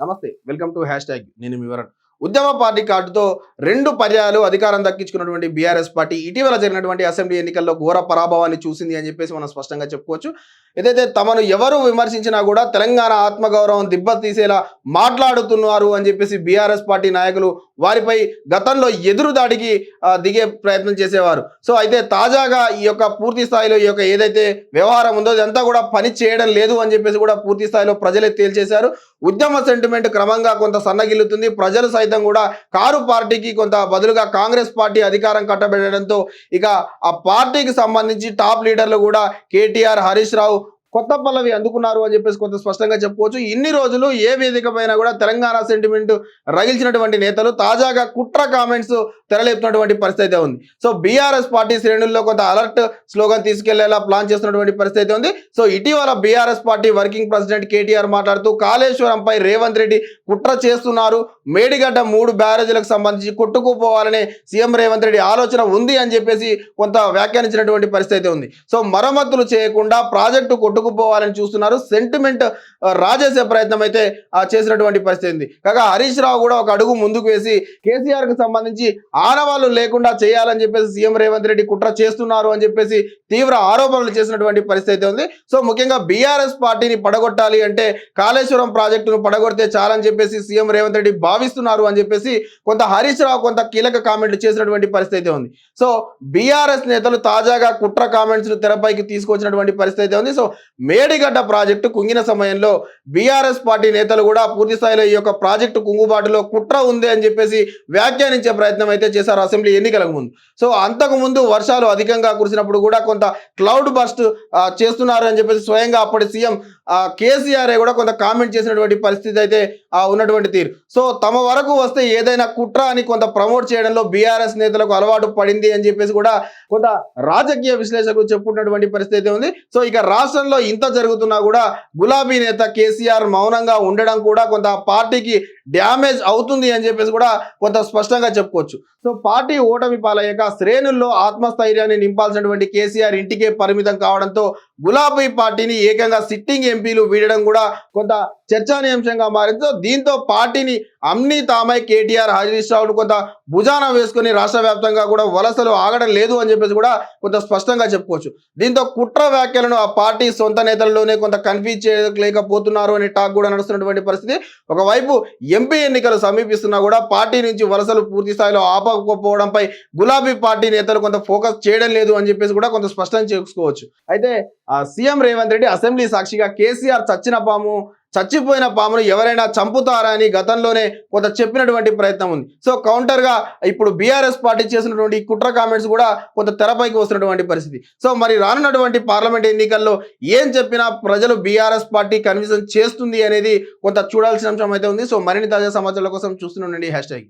నమస్తే welcome to hash tag నేను మీ వివరణ్ ఉద్యమ పార్టీ కార్డుతో రెండు పర్యాలు అధికారం దక్కించుకున్నటువంటి బీఆర్ఎస్ పార్టీ ఇటీవల జరిగినటువంటి అసెంబ్లీ ఎన్నికల్లో ఘోర పరాభవాన్ని చూసింది అని చెప్పేసి మనం స్పష్టంగా చెప్పుకోవచ్చు. ఏదైతే తమను ఎవరు విమర్శించినా కూడా తెలంగాణ ఆత్మగౌరవం దెబ్బతీసేలా మాట్లాడుతున్నారు అని చెప్పేసి బీఆర్ఎస్ పార్టీ నాయకులు వారిపై గతంలో ఎదురు దాడికి దిగే ప్రయత్నం చేసేవారు. సో అయితే తాజాగా ఈ యొక్క పూర్తి స్థాయిలో ఈ యొక్క ఏదైతే వ్యవహారం ఉందో ఇదంతా కూడా పని చేయడం లేదు అని చెప్పేసి కూడా పూర్తి స్థాయిలో ప్రజలే తేల్చేశారు. ఉద్యమ సెంటిమెంట్ క్రమంగా కొంత సన్నగిల్లుతుంది. ప్రజలు సైతం కూడా కారు పార్టీకి కొంత బదులుగా కాంగ్రెస్ పార్టీ అధికారం కట్టబెట్టడంతో ఇక ఆ పార్టీకి సంబంధించి టాప్ లీడర్లు కూడా కేటీఆర్ హరీష్ రావు కొత్త పల్లవి అందుకున్నారు అని చెప్పేసి కొంత స్పష్టంగా చెప్పుకోవచ్చు. ఇన్ని రోజులు ఏ వేదిక పైన కూడా తెలంగాణ సెంటిమెంట్ రగిల్చినటువంటి నేతలు తాజాగా కుట్ర కామెంట్స్ తెరలేపుతున్నటువంటి పరిస్థితి అయితే ఉంది. సో బీఆర్ఎస్ పార్టీ శ్రేణుల్లో కొంత అలర్ట్ స్లోగన్ తీసుకెళ్ళేలా ప్లాన్ చేస్తున్నటువంటి పరిస్థితి అయితే ఉంది. సో ఇటీవల BRS party working president KTR మాట్లాడుతూ కాళేశ్వరంపై రేవంత్ రెడ్డి కుట్ర చేస్తున్నారు. మేడిగడ్డ మూడు బ్యారేజీలకు సంబంధించి కొట్టుకుపోవాలనే సీఎం రేవంత్ రెడ్డి ఆలోచన ఉంది అని చెప్పేసి కొంత వ్యాఖ్యానించినటువంటి పరిస్థితి ఉంది. సో మరమ్మతులు చేయకుండా ప్రాజెక్టు కొట్టుకుపోవాలని చూస్తున్నారు. సెంటిమెంట్ రాజేసే ప్రయత్నం అయితే ఆ, చేసినటువంటి పరిస్థితి ఉంది. కాగా హరీష్ రావు కూడా ఒక అడుగు ముందుకు వేసి కేసీఆర్కు సంబంధించి ఆనవాళ్ళు లేకుండా చేయాలని చెప్పేసి సీఎం రేవంత్ రెడ్డి కుట్ర చేస్తున్నారు అని చెప్పేసి తీవ్ర ఆరోపణలు చేసినటువంటి పరిస్థితి ఉంది. సో ముఖ్యంగా బీఆర్ఎస్ పార్టీని పడగొట్టాలి అంటే కాళేశ్వరం ప్రాజెక్టును పడగొడితే చాలని చెప్పేసి సీఎం రేవంత్ రెడ్డి భావిస్తున్నారు అని చెప్పేసి కొంత హరీష్ రావు కొంత కీలక కామెంట్లు చేసినటువంటి పరిస్థితి ఉంది. సో బీఆర్ఎస్ నేతలు తాజాగా కుట్ర కామెంట్స్ను తెరపైకి తీసుకొచ్చినటువంటి పరిస్థితి ఉంది. సో మేడిగడ్డ ప్రాజెక్టు కుంగిన సమయంలో బీఆర్ఎస్ పార్టీ నేతలు కూడా పూర్తి స్థాయిలో ఈ యొక్క ప్రాజెక్టు కుంగుబాటులో కుట్ర ఉంది అని చెప్పేసి వ్యాఖ్యానించే ప్రయత్నం అయితే చేశారు అసెంబ్లీ ఎన్నికలకు ముందు. సో అంతకు ముందు వర్షాలు అధికంగా కురిసినప్పుడు కూడా కొంత క్లౌడ్ బస్ట్ చేస్తున్నారు అని చెప్పేసి స్వయంగా అప్పటి సీఎం కేసీఆర్ కూడా కొంత కామెంట్ చేసినటువంటి పరిస్థితి అయితే ఉన్నటువంటి తీరు. సో తమ వరకు వస్తే ఏదైనా కుట్ర అని కొంత ప్రమోట్ చేయడంలో బీఆర్ఎస్ నేతలకు అలవాటు పడింది అని చెప్పేసి కూడా కొంత రాజకీయ విశ్లేషకులు చెప్పుకున్నటువంటి పరిస్థితి అయితే ఉంది. సో ఇక రాష్ట్రంలో ఇంత జరుగుతున్నా కూడా గులాబీ నేత కేసీఆర్ మౌనంగా ఉండడం కూడా కొంత పార్టీకి డ్యామేజ్ అవుతుంది అని చెప్పేసి కూడా కొంత స్పష్టంగా చెప్పుకోవచ్చు. సో పార్టీ ఓటమి పాలయ్యాక శ్రేణుల్లో ఆత్మస్థైర్యాన్ని నింపాల్సినటువంటి కేసీఆర్ ఇంటికే పరిమితం కావడంతో గులాబీ పార్టీని ఏకంగా సిట్టింగ్ ఎంపీలు వీడడం కూడా కొంత చర్చానీయాంశంగా మారిందో. దీంతో పార్టీని అమ్ని తామై కేటీఆర్ హరీష్ కొంత భుజాన వేసుకుని రాష్ట్ర వ్యాప్తంగా కూడా వలసలు ఆగడం లేదు అని చెప్పేసి కూడా కొంత స్పష్టంగా చెప్పుకోవచ్చు. దీంతో కుట్ర వ్యాఖ్యలను ఆ పార్టీ సొంత నేతల్లోనే కొంత కన్ఫ్యూజ్ చేయలేకపోతున్నారు అనే టాక్ కూడా నడుస్తున్నటువంటి పరిస్థితి. ఒకవైపు ఎంపీ ఎన్నికలు సమీపిస్తున్నా కూడా పార్టీ నుంచి వలసలు పూర్తి స్థాయిలో ఆపకపోవడంపై గులాబీ పార్టీ నేతలు కొంత ఫోకస్ చేయడం లేదు అని చెప్పేసి కూడా కొంత స్పష్టం చేసుకోవచ్చు. అయితే ఆ సీఎం రేవంత్ రెడ్డి అసెంబ్లీ సాక్షిగా కేసీఆర్ చచ్చిన పాము చచ్చిపోయిన పామును ఎవరైనా చంపుతారా అని గతంలోనే కొంత చెప్పినటువంటి ప్రయత్నం ఉంది. సో కౌంటర్గా ఇప్పుడు బీఆర్ఎస్ పార్టీ చేసినటువంటి కుట్ర కామెంట్స్ కూడా కొంత తెరపైకి వస్తున్నటువంటి పరిస్థితి. సో మరి రానున్నటువంటి పార్లమెంట్ ఎన్నికల్లో ఏం చెప్పినా ప్రజలు బీఆర్ఎస్ పార్టీ కన్విన్స్ చేస్తుంది అనేది కొంత చూడాల్సిన అంశం అయితే ఉంది. సో మరిన్ని తాజా సమాచారాల కోసం చూస్తూనే ఉండండి. Hash tag